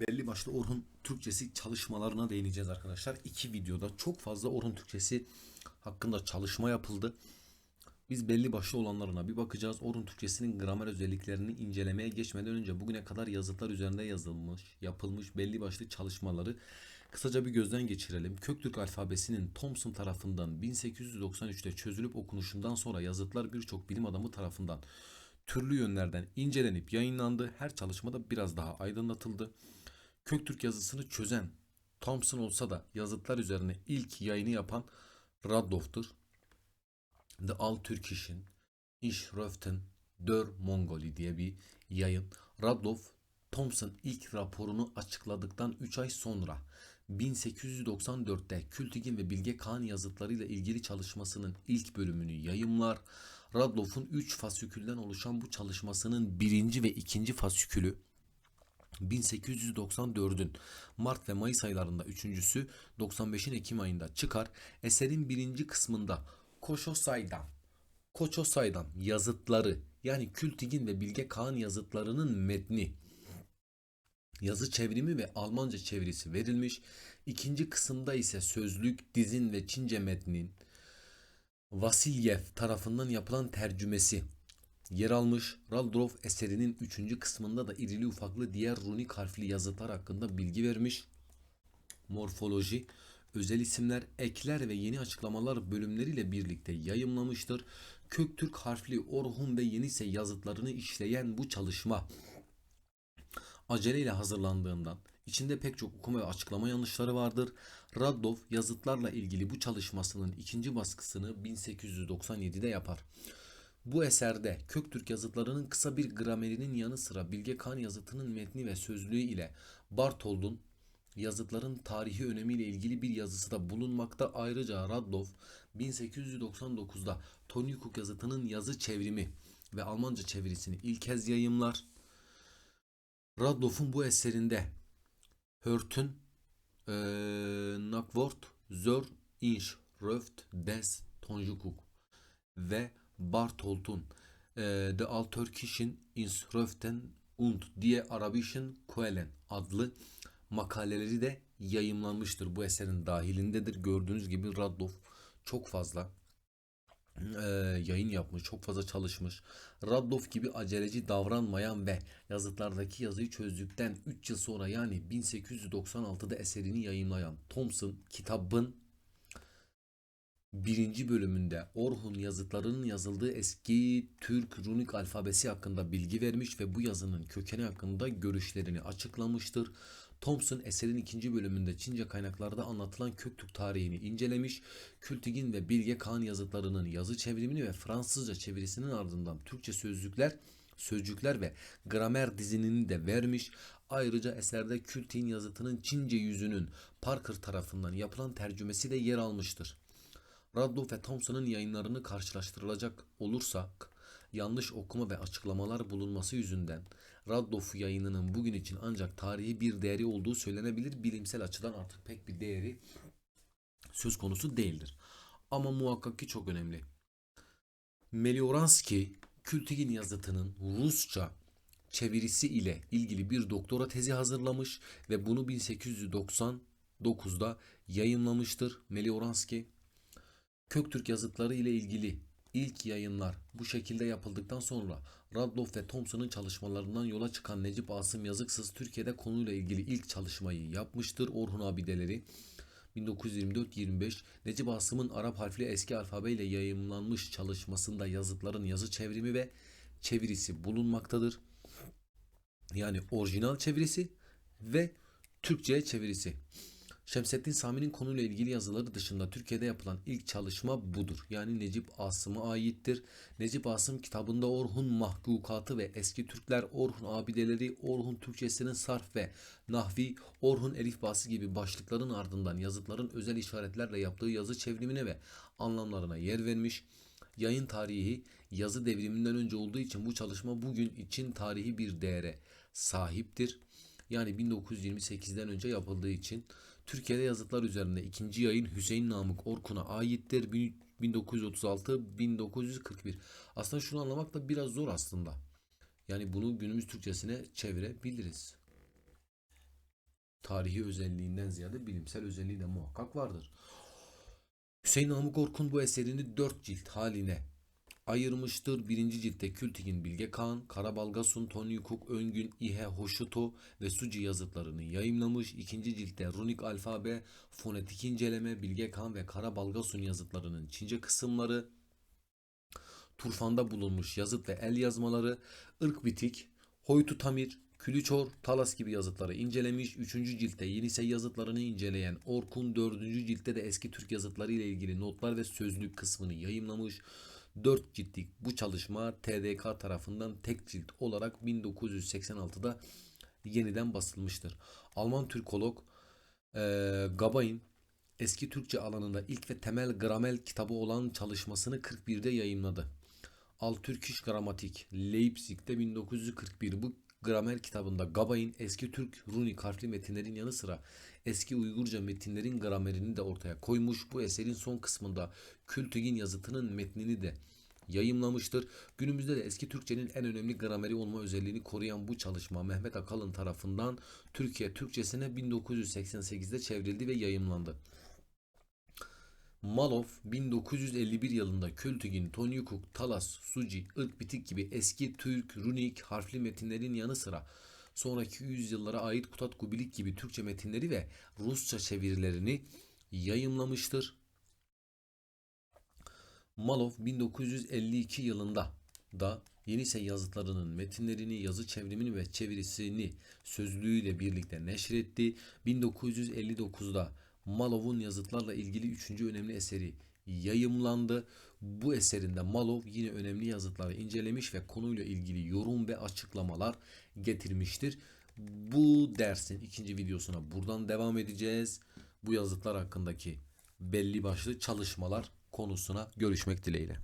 belli başlı Orhun Türkçesi çalışmalarına değineceğiz arkadaşlar. İki videoda çok fazla Orhun Türkçesi hakkında çalışma yapıldı. Biz belli başlı olanlarına bir bakacağız. Orhun Türkçesinin gramer özelliklerini incelemeye geçmeden önce bugüne kadar yazıtlar üzerinde yazılmış, yapılmış belli başlı çalışmaları kısaca bir gözden geçirelim. Köktürk alfabesinin Thomson tarafından 1893'te çözülüp okunuşundan sonra yazıtlar birçok bilim adamı tarafından türlü yönlerden incelenip yayınlandı. Her çalışmada biraz daha aydınlatıldı. Köktürk yazısını çözen Thomson olsa da yazıtlar üzerine ilk yayını yapan Radloff'tur. The Altürkischen Inschriften der Mongoli diye bir yayın. Radloff Thomson ilk raporunu açıkladıktan 3 ay sonra 1894'te Kültigin ve Bilge Kağan yazıtlarıyla ilgili çalışmasının ilk bölümünü yayımlar. Radloff'un 3 fasikülden oluşan bu çalışmasının birinci ve ikinci fasikülü 1894'ün Mart ve Mayıs aylarında üçüncüsü 95'in Ekim ayında çıkar. Eserin birinci kısmında Koşosaydam, Koçosaydam yazıtları yani Kültigin ve Bilge Kağan yazıtlarının metni yazı çevrimi ve Almanca çevirisi verilmiş. İkinci kısımda ise sözlük, dizin ve Çince metnin Vasilyev tarafından yapılan tercümesi yer almış. Raldorf eserinin üçüncü kısmında da irili ufaklı diğer runik harfli yazıtlar hakkında bilgi vermiş. Morfoloji, özel isimler, ekler ve yeni açıklamalar bölümleriyle birlikte yayımlamıştır. Köktürk harfli Orhun ve Yenise yazıtlarını işleyen bu çalışma aceleyle hazırlandığından içinde pek çok okuma ve açıklama yanlışları vardır. Radloff yazıtlarla ilgili bu çalışmasının ikinci baskısını 1897'de yapar. Bu eserde Köktürk yazıtlarının kısa bir gramerinin yanı sıra Bilge Kağan yazıtının metni ve sözlüğü ile Bartold'un yazıtların tarihi önemiyle ilgili bir yazısı da bulunmakta. Ayrıca Radloff 1899'da Tony Cook yazıtının yazı çevrimi ve Almanca çevirisini ilk kez yayımlar. Radloff'un bu eserinde Hört'ün eee Nakwort Zör Inschrift des Tonjukuk ve Bartholt'un eee The Altürkischen Inschriften und die Arabischen Quellen adlı makaleleri de yayımlanmıştır. Bu eserin dahilindedir. Gördüğünüz gibi Radloff çok fazla e, yayın yapmış, çok fazla çalışmış. Radloff gibi aceleci davranmayan ve yazıtlardaki yazıyı çözdükten 3 yıl sonra yani 1896'da eserini yayınlayan Thompson kitabın birinci bölümünde Orhun yazıtlarının yazıldığı eski Türk runik alfabesi hakkında bilgi vermiş ve bu yazının kökeni hakkında görüşlerini açıklamıştır. Thompson eserin ikinci bölümünde Çince kaynaklarda anlatılan Köktürk tarihini incelemiş, Kültigin ve Bilge Kağan yazıtlarının yazı çevrimini ve Fransızca çevirisinin ardından Türkçe sözlükler, sözcükler ve gramer dizinini de vermiş. Ayrıca eserde Kültigin yazıtının Çince yüzünün Parker tarafından yapılan tercümesi de yer almıştır. Radloff ve Thompson'ın yayınlarını karşılaştırılacak olursak yanlış okuma ve açıklamalar bulunması yüzünden Radloff yayınının bugün için ancak tarihi bir değeri olduğu söylenebilir. Bilimsel açıdan artık pek bir değeri söz konusu değildir. Ama muhakkak ki çok önemli. Melioranski Kültigin yazıtının Rusça çevirisi ile ilgili bir doktora tezi hazırlamış ve bunu 1899'da yayınlamıştır. Melioranski Köktürk yazıtları ile ilgili ilk yayınlar bu şekilde yapıldıktan sonra Radloff ve Thompson'ın çalışmalarından yola çıkan Necip Asım Yazıksız Türkiye'de konuyla ilgili ilk çalışmayı yapmıştır. Orhun abideleri 1924-25 Necip Asım'ın Arap harfli eski alfabeyle yayımlanmış çalışmasında yazıtların yazı çevrimi ve çevirisi bulunmaktadır. Yani orijinal çevirisi ve Türkçe'ye çevirisi. Şemsettin Sami'nin konuyla ilgili yazıları dışında Türkiye'de yapılan ilk çalışma budur. Yani Necip Asım'a aittir. Necip Asım kitabında Orhun mahkukatı ve eski Türkler, Orhun abideleri, Orhun Türkçesinin sarf ve nahvi, Orhun elifbası gibi başlıkların ardından yazıtların özel işaretlerle yaptığı yazı çevrimine ve anlamlarına yer vermiş. Yayın tarihi yazı devriminden önce olduğu için bu çalışma bugün için tarihi bir değere sahiptir. Yani 1928'den önce yapıldığı için Türkiye'de yazıtlar üzerinde ikinci yayın Hüseyin Namık Orkun'a aittir. 1936-1941. Aslında şunu anlamak da biraz zor aslında. Yani bunu günümüz Türkçesine çevirebiliriz. tarihi özelliğinden ziyade bilimsel özelliği de muhakkak vardır. Hüseyin Namık Orkun bu eserini dört cilt haline ayırmıştır. Birinci ciltte Kültigin Bilge Kağan, Karabalgasun, Tony Cook, Öngün, İhe, Hoşuto ve Suci yazıtlarını yayımlamış. İkinci ciltte runik alfabe, fonetik inceleme, Bilge Kağan ve Karabalgasun yazıtlarının Çince kısımları, Turfan'da bulunmuş yazıt ve el yazmaları, ırk bitik, Hoytu Tamir, Külüçor, Talas gibi yazıtları incelemiş. Üçüncü ciltte Yenisey yazıtlarını inceleyen Orkun dördüncü ciltte de eski Türk yazıtları ile ilgili notlar ve sözlük kısmını yayımlamış. 4 ciltlik bu çalışma TDK tarafından tek cilt olarak 1986'da yeniden basılmıştır. Alman Türkolog eee Gabain eski Türkçe alanında ilk ve temel gramel kitabı olan çalışmasını 41'de yayımladı. Altürkiş Gramatik Leipzig'te 1941 bu gramer kitabında Gabain eski Türk runik harfli metinlerin yanı sıra eski Uygurca metinlerin gramerini de ortaya koymuş. Bu eserin son kısmında Kültigin yazıtının metnini de yayımlamıştır. Günümüzde de eski Türkçenin en önemli grameri olma özelliğini koruyan bu çalışma Mehmet Akalın tarafından Türkiye Türkçesine 1988'de çevrildi ve yayımlandı. Malov 1951 yılında Kültigin, Tonyukuk, Talas, Suci, Irk Bitik gibi eski Türk, Runik harfli metinlerin yanı sıra sonraki yüzyıllara ait Kutat Kubilik gibi Türkçe metinleri ve Rusça çevirilerini yayımlamıştır. Malov 1952 yılında da Yenisey yazıtlarının metinlerini, yazı çevrimini ve çevirisini sözlüğüyle birlikte neşretti. 1959'da Malov'un yazıtlarla ilgili üçüncü önemli eseri yayımlandı. Bu eserinde Malov yine önemli yazıtları incelemiş ve konuyla ilgili yorum ve açıklamalar getirmiştir. Bu dersin ikinci videosuna buradan devam edeceğiz. Bu yazıtlar hakkındaki belli başlı çalışmalar konusuna görüşmek dileğiyle.